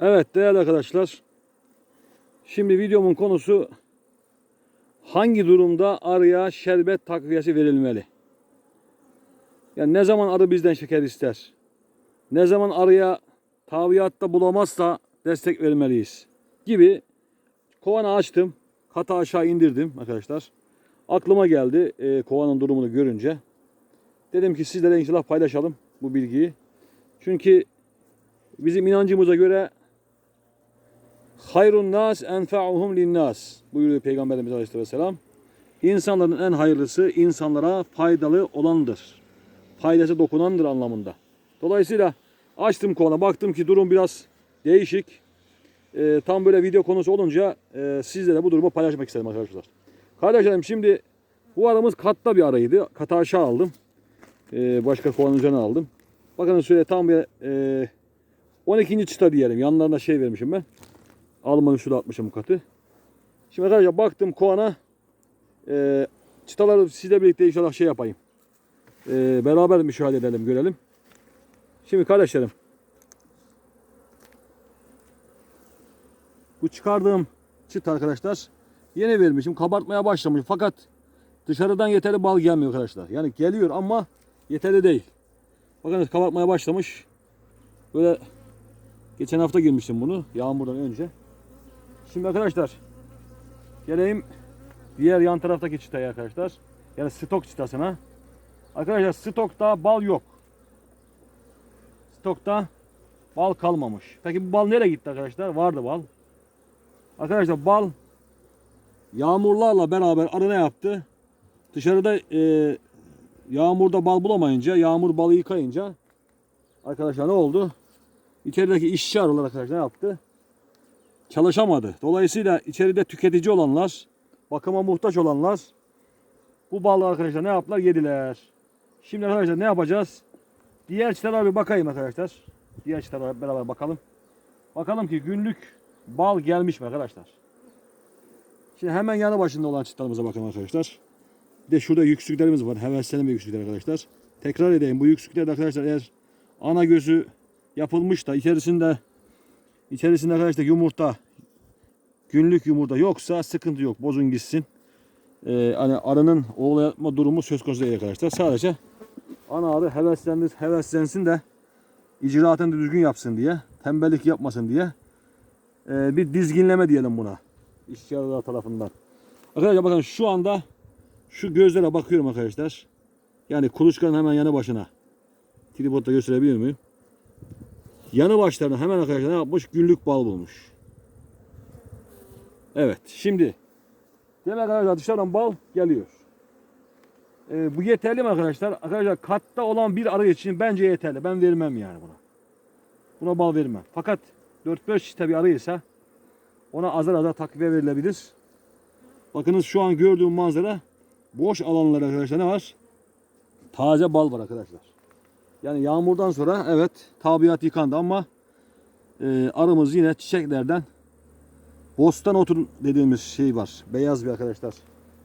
Evet değerli arkadaşlar. Şimdi videomun konusu hangi durumda arıya şerbet takviyesi verilmeli? Yani ne zaman arı bizden şeker ister? Ne zaman arıya tabiatta bulamazsa destek vermeliyiz? Gibi kovanı açtım. Kata aşağı indirdim arkadaşlar. Aklıma geldi e, kovanın durumunu görünce. Dedim ki sizlere inşallah paylaşalım bu bilgiyi. Çünkü bizim inancımıza göre hayrun nas enfa'uhum linnas buyuruyor Peygamberimiz Aleyhisselam. İnsanların en hayırlısı insanlara faydalı olandır. Faydası dokunandır anlamında. Dolayısıyla açtım konu baktım ki durum biraz değişik. Ee, tam böyle video konusu olunca e, sizlere bu durumu paylaşmak istedim arkadaşlar. Kardeşlerim şimdi bu aramız katta bir araydı. Kata aşağı aldım. Ee, başka kovanın üzerine aldım. Bakın şöyle tam bir e, 12. çıta diyelim. Yanlarına şey vermişim ben. Alman usulü atmışım katı. Şimdi arkadaşlar baktım kovana e, çıtaları sizle birlikte inşallah şey yapayım. E, beraber müşahede edelim görelim. Şimdi kardeşlerim bu çıkardığım çıt arkadaşlar yeni vermişim kabartmaya başlamış fakat dışarıdan yeterli bal gelmiyor arkadaşlar. Yani geliyor ama yeterli değil. Bakın kabartmaya başlamış. Böyle geçen hafta girmiştim bunu yağmurdan önce. Şimdi arkadaşlar geleyim diğer yan taraftaki çıtaya arkadaşlar. Yani stok çıtasına. Arkadaşlar stokta bal yok. Stokta bal kalmamış. Peki bu bal nereye gitti arkadaşlar? Vardı bal. Arkadaşlar bal yağmurlarla beraber arı ne yaptı? Dışarıda e, yağmurda bal bulamayınca, yağmur balı yıkayınca arkadaşlar ne oldu? İçerideki işçi arılar arkadaşlar ne yaptı? Çalışamadı. Dolayısıyla içeride tüketici olanlar, bakıma muhtaç olanlar bu balı arkadaşlar ne yaptılar? Yediler. Şimdi arkadaşlar ne yapacağız? Diğer çıtalara bir bakayım arkadaşlar. Diğer çıtalara beraber bakalım. Bakalım ki günlük bal gelmiş mi arkadaşlar? Şimdi hemen yanı başında olan çıtalarımıza bakın arkadaşlar. Bir de şurada yüksüklerimiz var. Heveslenme yüksükler arkadaşlar. Tekrar edeyim. Bu yüksükler de arkadaşlar eğer ana gözü yapılmış da içerisinde içerisinde arkadaşlar yumurta günlük yumurta yoksa sıkıntı yok. Bozun gitsin. Ee, hani arının oğula yapma durumu söz konusu değil arkadaşlar. Sadece ana arı heveslendir, heveslensin de icraatını düzgün yapsın diye, tembellik yapmasın diye ee, bir dizginleme diyelim buna. İşçi tarafından. Arkadaşlar bakın şu anda şu gözlere bakıyorum arkadaşlar. Yani kuluçkanın hemen yanı başına. Tripodda gösterebilir miyim? Yanı başlarına hemen arkadaşlar ne yapmış? Günlük bal bulmuş. Evet şimdi demek arkadaşlar dışarıdan bal geliyor. Ee, bu yeterli mi arkadaşlar? Arkadaşlar katta olan bir arı için bence yeterli. Ben vermem yani buna. Buna bal vermem. Fakat 4-5 işte bir arıysa ona azar azar takviye verilebilir. Bakınız şu an gördüğüm manzara boş alanlar arkadaşlar ne var? Taze bal var arkadaşlar. Yani yağmurdan sonra evet tabiat yıkandı ama e, arımız yine çiçeklerden bostan otu dediğimiz şey var. Beyaz bir arkadaşlar.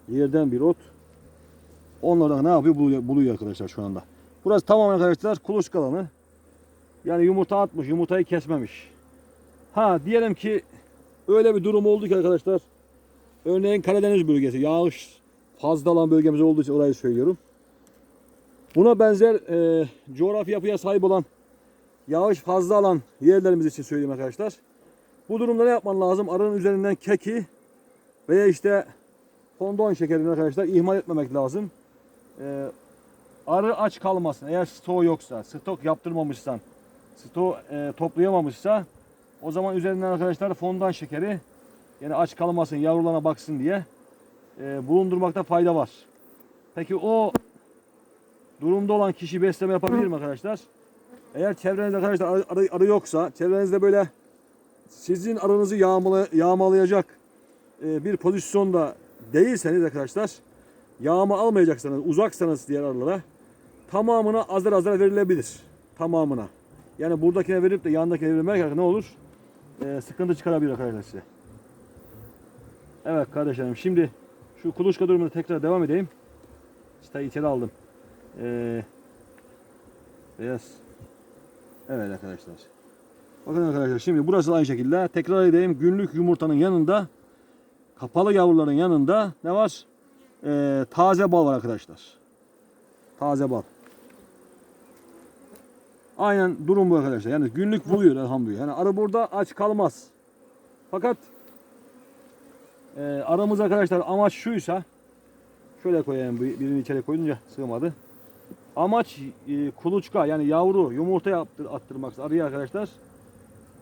Yerden bir ot. Onlardan ne yapıyor? Buluyor, buluyor arkadaşlar şu anda. Burası tamamen arkadaşlar kuluçka alanı. Yani yumurta atmış, yumurtayı kesmemiş. Ha diyelim ki öyle bir durum oldu ki arkadaşlar. Örneğin Karadeniz bölgesi yağış fazla olan bölgemiz olduğu için orayı söylüyorum. Buna benzer e, coğrafi yapıya sahip olan yağış fazla alan yerlerimiz için söyleyeyim arkadaşlar. Bu durumda ne yapman lazım? Arının üzerinden keki veya işte fondon şekerini arkadaşlar ihmal etmemek lazım. E, arı aç kalmasın. Eğer stok yoksa, stok yaptırmamışsan, stok e, toplayamamışsa o zaman üzerinden arkadaşlar fondon şekeri yani aç kalmasın, yavrularına baksın diye e, bulundurmakta fayda var. Peki o durumda olan kişi besleme yapabilir mi arkadaşlar? Eğer çevrenizde arkadaşlar arı, arı yoksa, çevrenizde böyle sizin arınızı yağmala, yağmalayacak e, bir pozisyonda değilseniz arkadaşlar, yağma almayacaksanız, uzaksanız diğer arılara tamamına azar azar verilebilir. Tamamına. Yani buradakine verip de yandakine vermek ne olur? E, sıkıntı çıkarabilir arkadaşlar size. Evet kardeşlerim şimdi şu kuluçka durumuna tekrar devam edeyim. Çıtayı içeri aldım. Ee, beyaz. Evet arkadaşlar. Bakın arkadaşlar şimdi burası aynı şekilde. Tekrar edeyim. Günlük yumurtanın yanında kapalı yavruların yanında ne var? Ee, taze bal var arkadaşlar. Taze bal. Aynen durum bu arkadaşlar. Yani günlük buluyor elhamdülillah. Yani arı burada aç kalmaz. Fakat e, aramız arkadaşlar amaç şuysa şöyle koyayım bir- birini içeri koyunca sığmadı. Amaç e, kuluçka yani yavru yumurta yaptır, attırmak arıya arkadaşlar.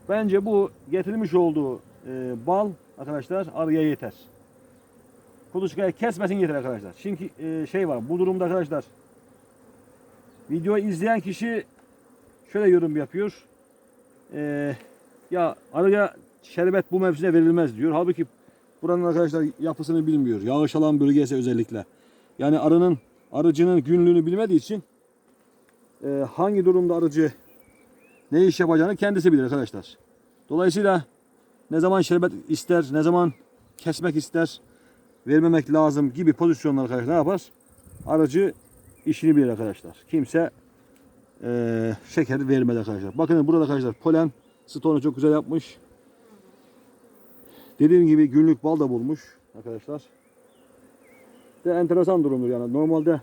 Bence bu getirilmiş olduğu e, bal arkadaşlar arıya yeter. Kuluçkayı kesmesin yeter arkadaşlar. Çünkü e, şey var bu durumda arkadaşlar videoyu izleyen kişi şöyle yorum yapıyor. E, ya arıya şerbet bu mevsimde verilmez diyor. Halbuki buranın arkadaşlar yapısını bilmiyor. Yağış alan bölgesi özellikle. Yani arının arıcının günlüğünü bilmediği için e, hangi durumda arıcı ne iş yapacağını kendisi bilir arkadaşlar. Dolayısıyla ne zaman şerbet ister, ne zaman kesmek ister, vermemek lazım gibi pozisyonlar arkadaşlar ne yapar? Aracı işini bilir arkadaşlar. Kimse eee şeker vermedi arkadaşlar. Bakın burada arkadaşlar polen stonu çok güzel yapmış. Dediğim gibi günlük bal da bulmuş arkadaşlar. De enteresan durumdur yani. Normalde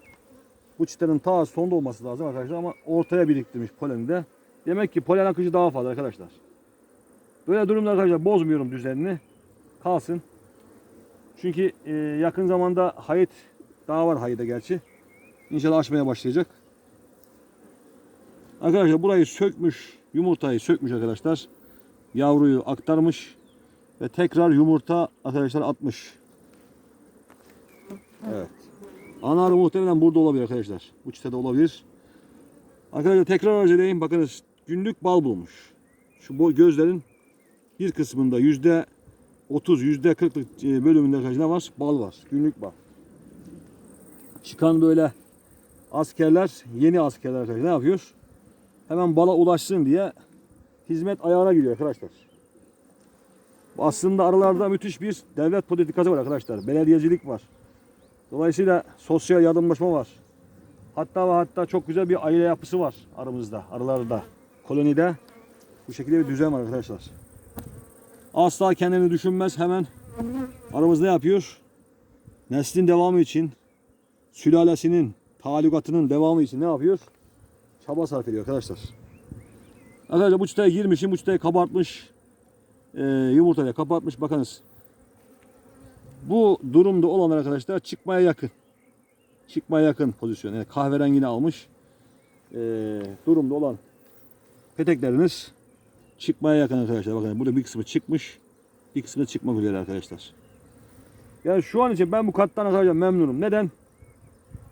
bu çitenin ta sonda olması lazım arkadaşlar ama ortaya biriktirmiş poleni de. Demek ki polen akışı daha fazla arkadaşlar. Böyle durumda arkadaşlar bozmuyorum düzenini. Kalsın. Çünkü e, yakın zamanda hayıt daha var hayıda gerçi. İnşallah açmaya başlayacak. Arkadaşlar burayı sökmüş. Yumurtayı sökmüş arkadaşlar. Yavruyu aktarmış. Ve tekrar yumurta arkadaşlar atmış. Evet. Ana muhtemelen burada olabilir arkadaşlar. Bu çitede olabilir. Arkadaşlar tekrar arz edeyim. Bakınız günlük bal bulmuş. Şu bu gözlerin bir kısmında yüzde 30, yüzde 40'lık e, bölümünde ne var? Bal var. Günlük bal. Çıkan böyle askerler, yeni askerler ne yapıyor? Hemen bala ulaşsın diye hizmet ayağına gidiyor arkadaşlar. Aslında aralarda müthiş bir devlet politikası var arkadaşlar. Belediyecilik var. Dolayısıyla sosyal yardımlaşma var. Hatta ve hatta çok güzel bir aile yapısı var aramızda, aralarda. Kolonide bu şekilde bir düzen var arkadaşlar. Asla kendini düşünmez hemen aramızda yapıyor? Neslin devamı için, sülalesinin, talugatının devamı için ne yapıyor? Çaba sarf ediyor arkadaşlar. Arkadaşlar bu çıtaya girmişim, bu çıtayı kabartmış. E, yumurtayla kapatmış. Bakınız. Bu durumda olan arkadaşlar çıkmaya yakın. Çıkmaya yakın pozisyon. Yani kahverengini almış. E, durumda olan petekleriniz çıkmaya yakın arkadaşlar. Bakın burada bir kısmı çıkmış. Bir kısmı çıkmak üzere arkadaşlar. Yani şu an için ben bu kattan arkadaşlar memnunum. Neden?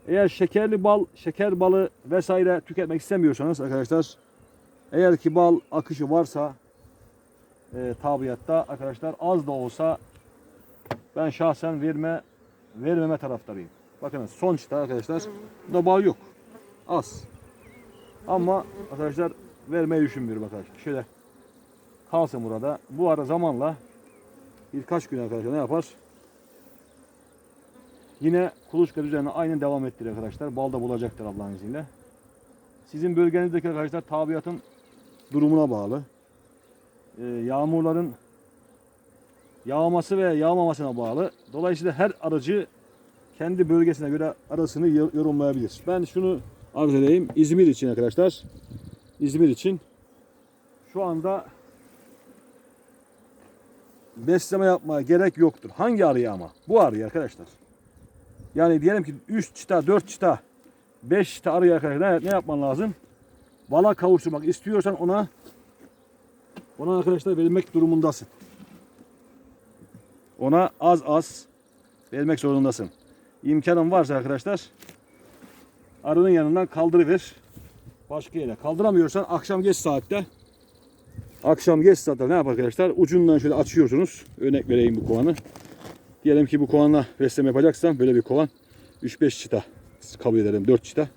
Eğer şekerli bal, şeker balı vesaire tüketmek istemiyorsanız arkadaşlar eğer ki bal akışı varsa e, tabiatta arkadaşlar az da olsa ben şahsen verme vermeme taraftarıyım. Bakın son çıta arkadaşlar burada bal yok. Az. Ama arkadaşlar vermeyi düşünmüyorum arkadaşlar. Şöyle kalsın burada. Bu ara zamanla birkaç gün arkadaşlar ne yapar? Yine kuluçka düzenine aynen devam ettirir arkadaşlar. Bal da bulacaktır Allah'ın izniyle. Sizin bölgenizdeki arkadaşlar tabiatın durumuna bağlı. Ee, yağmurların yağması ve yağmamasına bağlı. Dolayısıyla her aracı kendi bölgesine göre arasını yor- yorumlayabilir. Ben şunu arz edeyim. İzmir için arkadaşlar. İzmir için şu anda besleme yapmaya gerek yoktur. Hangi arıya ama? Bu arıya arkadaşlar. Yani diyelim ki 3 çıta, 4 çıta, 5 çıta arıya arkadaşlar ne, ne yapman lazım? Bala kavuşturmak istiyorsan ona ona arkadaşlar verilmek durumundasın. Ona az az vermek zorundasın. İmkanın varsa arkadaşlar arının yanından kaldırıver. Başka yere. Kaldıramıyorsan akşam geç saatte akşam geç saatte ne yap arkadaşlar? Ucundan şöyle açıyorsunuz. Örnek vereyim bu kovanı. Diyelim ki bu kovanla besleme yapacaksam böyle bir kovan 3-5 çıta kabul ederim 4 çıta.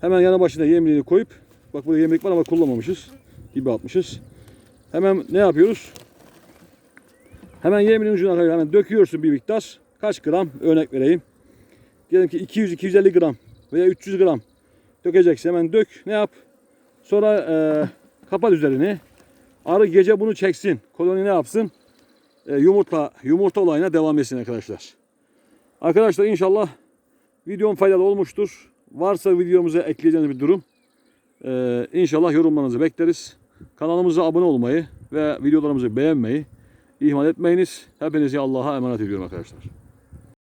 Hemen yanı başına yemliğini koyup bak burada yemlik var ama kullanmamışız. Gibi atmışız. Hemen ne yapıyoruz? Hemen yemliğin ucuna kadar hemen döküyorsun bir miktar. Kaç gram örnek vereyim. Diyelim ki 200-250 gram veya 300 gram dökeceksin hemen dök ne yap? Sonra e, kapat üzerini. Arı gece bunu çeksin. Koloni ne yapsın? E, yumurta yumurta olayına devam etsin arkadaşlar. Arkadaşlar inşallah videom faydalı olmuştur. Varsa videomuza ekleyeceğiniz bir durum e, inşallah yorumlarınızı bekleriz. Kanalımıza abone olmayı ve videolarımızı beğenmeyi ihmal etmeyiniz. Hepinizi Allah'a emanet ediyorum arkadaşlar.